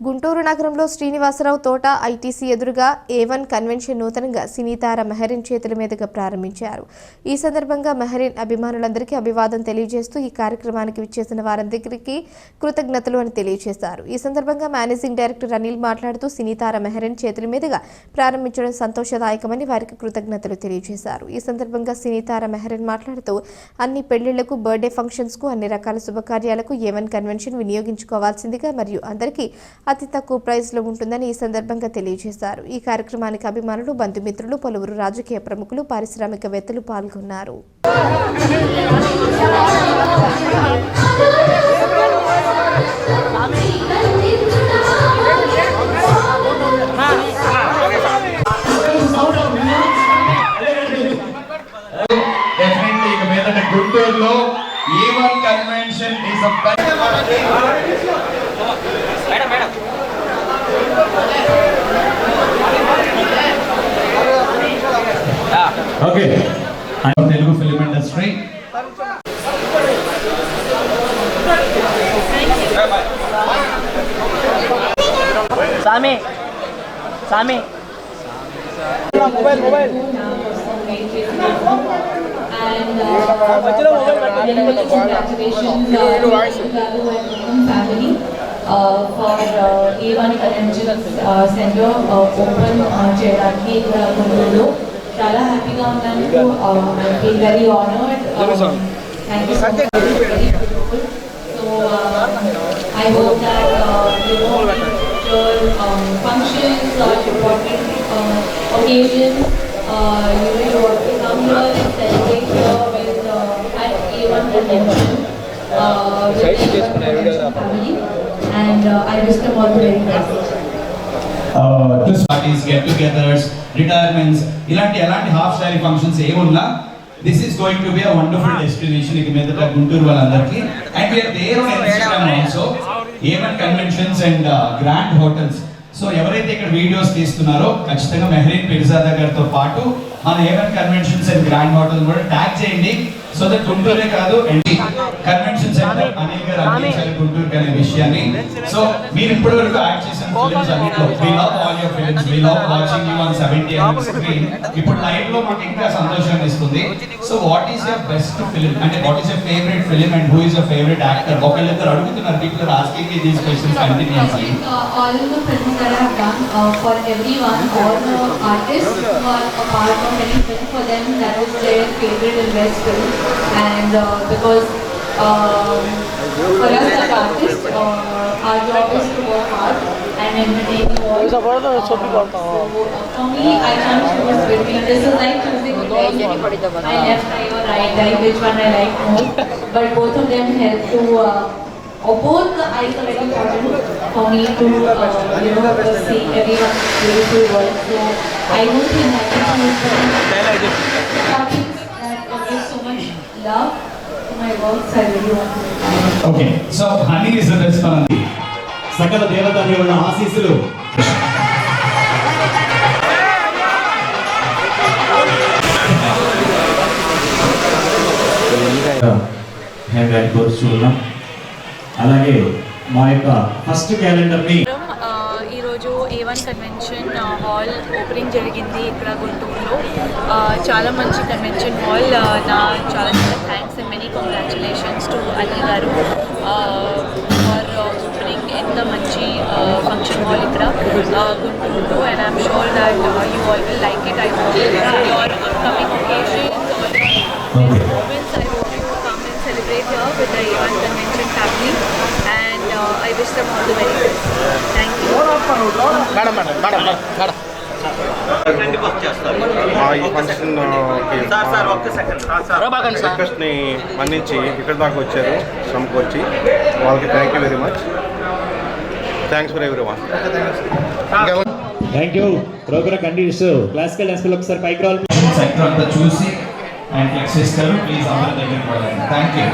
గుంటూరు నగరంలో శ్రీనివాసరావు తోట ఐటీసీ ఎదురుగా ఏ వన్ కన్వెన్షన్ నూతనంగా సినీతార మెహరిన్ చేతుల మీదుగా ప్రారంభించారు. ఈ సందర్భంగా మెహరిన్ అభిమానులందరికీ అభివాదం తెలియజేస్తూ ఈ కార్యక్రమానికి విచ్చేసిన వారందరికీ కృతజ్ఞతలు అని తెలియజేశారు. ఈ సందర్భంగా మేనేజింగ్ డైరెక్టర్ అనిల్ మాట్లాడుతూ సినీతార మెహరిన్ చేతుల మీదుగా ప్రారంభించడం సంతోషదాయకమని వారికి కృతజ్ఞతలు తెలియజేశారు. ఈ సందర్భంగా సినీతార మెహరిన్ మాట్లాడుతూ అన్ని పెళ్ళిళ్ళకు బర్త్డే ఫంక్షన్స్కు అన్ని రకాల శుభకార్యాలకు ఏవన్ కన్వెన్షన్ వినియోగించుకోవాల్సిందిగా మరియు అందరికీ అతి తక్కువ ప్రైస్లో ఉంటుందని ఈ సందర్భంగా తెలియజేశారు. ఈ కార్యక్రమానికి అభిమానులు బంధుమిత్రులు పలువురు రాజకీయ ప్రముఖులు పారిశ్రామికవేత్తలు పాల్గొన్నారు. గుంటూరులో even convention is okay Telugu film industry సామి సామి uh, uh, Garu and family uh, for uh, A1 Convention uh, Center uh, open uh, చేయడానికి ఇక్కడ చాలా హ్యాపీగా ఉన్నాను I feel very honoured thank you so much very beautiful so I hope that you know your um, functions or important uh, occasions uh, you know you want to come here and celebrate here with uh, at A1 convention uh, with the A1 convention family and uh, I wish them all the very best. Parties get togethers retirements ఇలాంటి ఎలాంటి half style functions ఏమున్నా this is going to be a wonderful destination ఇక మీదట గుంటూరు వాళ్ళందరికీ. And we're there on Instagram also ఏమన్ conventions and grand hotels so ఎవరైతే ఇక్కడ videos తీస్తున్నారో ఖచ్చితంగా మెహరీన్ పిర్జాదా గారితో పాటు మన ఏమన్ కన్వెన్షన్స్ అండ్ గ్రాండ్ హోటల్ కూడా ట్యాగ్ చేయండి. సో దట్ గుంటూరే కాదు కన్వెన్షన్ సెంటర్ అనిల్ గారు అందించారు గుంటూరుకి అనే విషయాన్ని. సో మీరు ఇప్పటి వరకు యాక్ట్ చేసిన ఫిల్మ్స్ అన్నిట్లో we love all your films we love watching you on 70 MM screen ఇప్పుడు లైవ్లో మాకు ఇంకా సంతోషాన్ని ఇస్తుంది. So what is your best film అంటే what is your favourite film and who is your favourite actor ఒకళ్ళిద్దరు అడుగుతున్నారు people are asking these questions continuously all the films that I have done uh, for everyone, all the artists who are a part of any film for them, that was their favorite and best film. And uh, because um, for us as artists, uh, our job is to work hard and entertain you all. Isa pa rin, so people so, uh, for me, I can't choose between. This is like choosing between my left eye or right eye, which one I like more. But both of them help to. Uh, or both the eyes are very important for me to uh, you know see everyone's beautiful world. So I don't think I can choose love to my works. I really want to. Okay so honey is the best సకల దేవతా దేవుళ్ళ ఆశీస్సులు అలాగే మా యొక్క first క్యాలెండర్ని one convention hall opening జరిగింది ఇక్కడ గుంటూరులో. చాలా మంచి కన్వెన్షన్ హాల్. నా చాలా చాలా thanks and many congratulations to Anil garu. For opening ఎంత మంచి ఫంక్షన్ హాల్ ఇక్కడ గుంటూరులో. And I'm sure that you all will like it I your upcoming occasions hope you come and celebrate here with the A1 convention family. I wish them all the very best. Thank you. Madam madam madam madam ఈ function రిక్వెస్ట్ని మన్నించి ఇక్కడ దాకా వచ్చారు శ్రమకు వచ్చి. వాళ్ళకి thank you very much thanks for everyone thank you programme conditions classical dance ఒకసారి పైకి రావాలి. సెక్టర్ అంతా చూసి అండ్ ఫ్లెక్స్ చేస్తారు ప్లీజ్ అందరి దగ్గర థ్యాంక్ యూ